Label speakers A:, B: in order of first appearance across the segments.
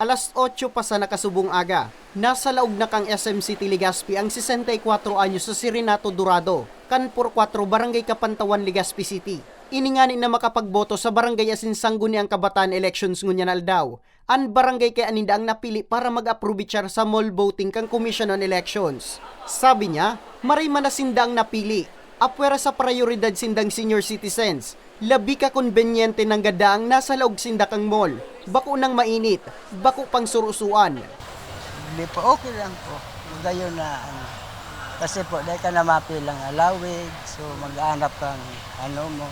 A: Alas 8 pa sa nakasubong aga, nasa laog na kang SM City Legazpi ang 64 anyos sa Sirinato Dorado, Kanpur 4 Barangay Kapantawan Legazpi City. Iningani na makapagboto sa barangay asin sangguni ang kabataan elections ngunyan aldaw. An barangay kay aninda ang napili para mag-approve char sa mall voting kang Commission on Elections. Sabi niya, maray manasinda ang napili. Apwera sa prioridad sindang senior citizens. Labi ka konbenyente ng gadaang nasa laog sinda kang mall. Bako nang mainit, bako pang surusuan.
B: Hindi po, okay lang po. Gayon na ano. Kasi po, dahil ka na mapilang alawig, so mag-aanap kang ano mo.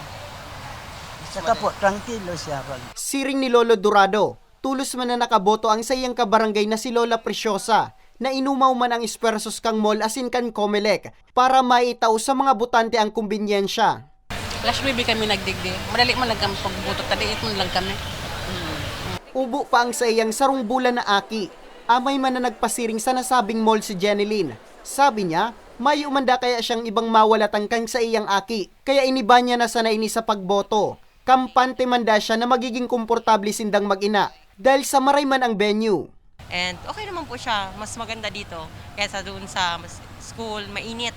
B: Saka po, tranquilo siya. Pag
A: Siring ni Lolo Dorado, tulos man na nakaboto ang sayang kabarangay na si Lola Preciosa na inumaw man ang ispersos kang mall asin kan Comelec para maitaw sa mga butante ang kumbinyensya.
C: Flash baby kami nagdigdi. Madali man lang kami pagbutot. Tadiit man lang kami.
A: Ubo pa ang sayang sarong bulan na aki. Amay man na nagpasiring sa nasabing mall si Jeneline. Sabi niya, may umanda kaya siyang ibang mawalatang kang sa iyang aki. Kaya iniba niya na sana ini sa pagboto. Kampante manda siya na magiging komportable sindang mag-ina dahil sa maray man ang venue.
D: And okay naman po siya. Mas maganda dito kaysa doon sa school, mainit.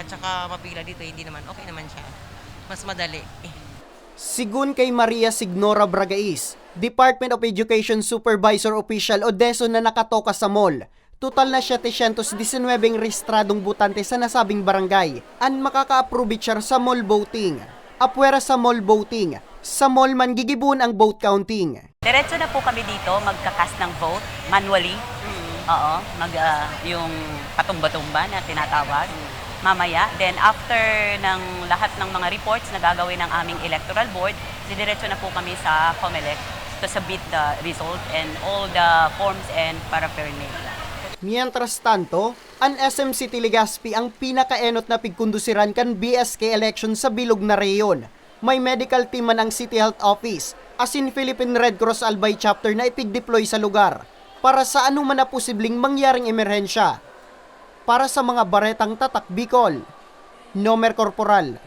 D: At saka mapila dito, hindi naman. Okay naman siya. Mas madali.
A: Sigun kay Maria Signora Bragais, Department of Education Supervisor Official Odeso na nakatoka sa mall. Total na 719 rehistradong butante sa nasabing barangay ang makaka-approve sa mall voting. Apwera sa mall voting, sa mall man gigibun ang vote counting.
E: Diretso na po kami dito magkakas ng vote manually. Oo, mag ah, yung patumba-tumba na tinatawag. Mamaya, then after ng lahat ng mga reports na gagawin ng aming electoral board, diretso na po kami sa COMELEC to submit the result and all the forms and paraphernalia.
A: Mientras tanto, ang SM City Legazpi ang pinakaenot na pigkundusiran kan BSK election sa bilog na reyon. May medical team man ang City Health Office, as in Philippine Red Cross Albay chapter na ipig-deploy sa lugar para sa anuman na posibleng mangyaring emerhensya. Para sa mga baretang tatak Bicol, Nomer Corporal,